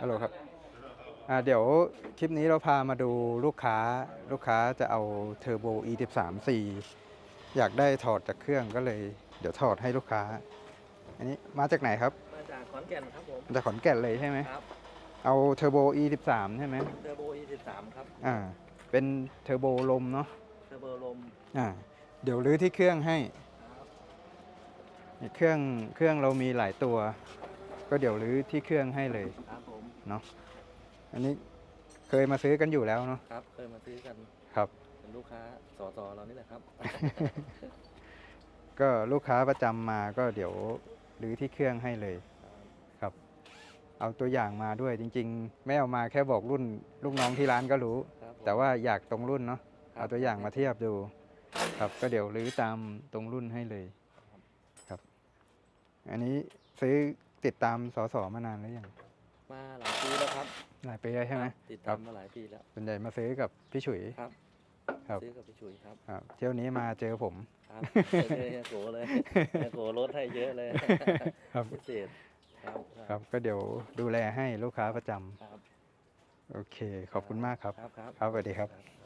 ฮัลโหลครับอ่าเดี๋ยวคลิปนี้เราพามาดูลูกค้าลูกค้าจะเอาเทอร์โบ E13C อยากได้ถอดจากเครื่องก็เลย เดี๋ยวถอดให้ลูกค้า อันนี้มาจากไหนครับ มาจากขอนแก่นครับผมมาจากขอนแก่นเลยใช่ไหมครับเอาเทอร์โบ E13 ใช่ไหมเทอร์โบ E13 ครับอ่าเป็นเทอร์โบลมเนาะเทอร์โบลมอ่าเดี๋ยวรื้อที่เครื่องให้ครับเครื่องเครื่องเรามีหลายตัว ก็เดี๋ยวรื้อที่เครื่องให้เลยครับผม เนาะอันนี้เคยมาซื้อกันอยู่แล้วเนาะครับ เคยมาซื้อกันครับ เป็นลูกค้าสอจอเรานี่แหละครับ ก็ลูกค้าประจำมาก็เดี๋ยวรื้อที่เครื่องให้เลย ครับ เอาตัวอย่างมาด้วยจริง ๆ ไม่เอามาแค่บอกรุ่นลูกน้องที่ร้านก็รู้ ครับผม แต่ว่าอยากตรงรุ่นเนาะครับ เอาตัวอย่างมาเทียบดู ครับ ก็เดี๋ยวรื้อตามตรงรุ่นให้เลย ครับ อันนี้ซื้อติดตามสอสอมานานแล้วยัง มาหลายปีแล้วครับหลายปีแล้วใช่ไหมครับติดครัตาบมมาหลายปีแล้วส่วนใหญ่มาซื้อกับพี่ฉุยครับครับซื้อกับพี่ชุยครับครับเที่ยวนี้มาเจอผมครับเจอเฮียโกเลยเฮียโกลดให้เยอะเลยครับพิเศษครับครับก็เดี๋ยวดูแลให้ลูกค้าประจำครับโอเคขอบคุณมากครับ ครับครับครับสวัสดีครับครับ